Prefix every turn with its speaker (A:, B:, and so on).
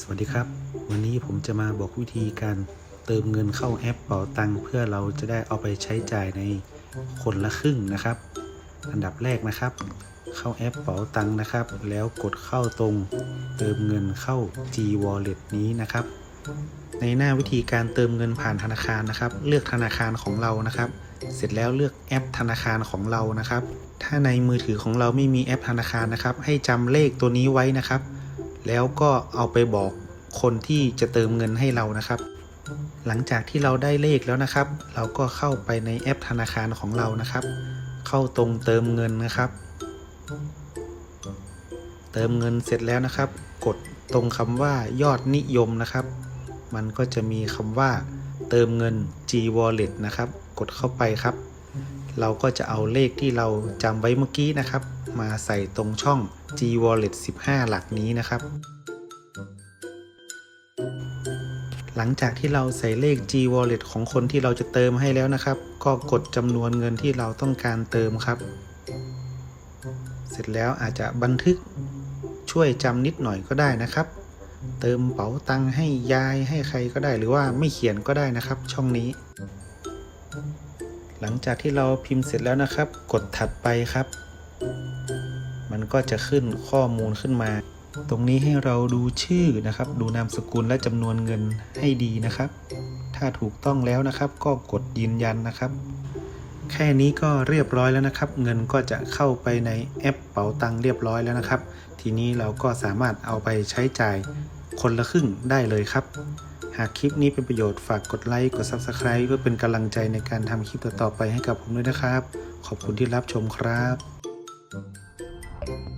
A: สวัสดีครับ วันนี้ผมจะมาบอกวิธีการเติมเงินเข้าแอปเป๋าตังเพื่อเราจะได้เอาไปใช้จ่ายในคนละครึ่งนะครับ อันดับแรกนะครับ เข้าแอปเป๋าตังนะครับ แล้วกดเข้าตรง เติมเงินเข้า G Wallet นี้นะครับ ในหน้าวิธีการเติมเงินผ่านธนาคารนะครับ เลือกธนาคารของเรานะครับ เสร็จแล้วเลือกแอปธนาคารของเรานะครับ ถ้าในมือถือของเราไม่มีแอปธนาคารนะครับ ให้จำเลขตัวนี้ไว้นะครับ แล้วก็เอาไปบอกคนที่จะเติมเงินให้เรานะครับ หลังจากที่เราได้เลขแล้วนะครับ เราก็เข้าไปในแอปธนาคารของเรานะครับ เข้าตรงเติมเงินนะครับ เติมเงินเสร็จแล้วนะครับ กดตรงคำว่ายอดนิยมนะครับ มันก็จะมีคำว่า เติมเงิน G Wallet นะครับ กดเข้าไปครับ เราก็จะเอาเลขที่เราจำไว้เมื่อกี้นะครับ มาใส่ตรงช่อง G Wallet 15 หลักนี้นะครับ หลังจากที่เราใส่เลข G Wallet ของคนที่เราจะเติมให้แล้วนะครับ ก็กดจำนวนเงินที่เราต้องการเติมครับ เสร็จแล้วอาจจะบันทึกช่วยจำนิดหน่อยก็ได้นะครับ เติมเป๋าตังค์ให้ยายให้ใครก็ได้หรือว่าไม่เขียนก็ได้นะครับ ช่องนี้หลังจากที่เราพิมพ์เสร็จแล้วนะครับ กดถัดไปครับ มันก็จะขึ้นข้อมูลขึ้นมา ตรงนี้ให้เราดูชื่อนะครับ ดูนามสกุลและจำนวนเงินให้ดีนะครับ ถ้าถูกต้องแล้วนะครับ ก็กดยืนยันนะครับ แค่นี้ก็เรียบร้อยแล้วนะครับ เงินก็จะเข้าไปในแอปเป๋าตังเรียบร้อยแล้วนะครับ ทีนี้เราก็สามารถเอาไปใช้จ่ายคนละครึ่งได้เลยครับ หากคลิปนี้เป็นประโยชน์ฝากกดไลค์ กด Subscribe เพื่อเป็นกำลังใจในการทำคลิปต่อๆไปให้กับผมด้วยนะครับ ขอบคุณที่รับชมครับ Bye.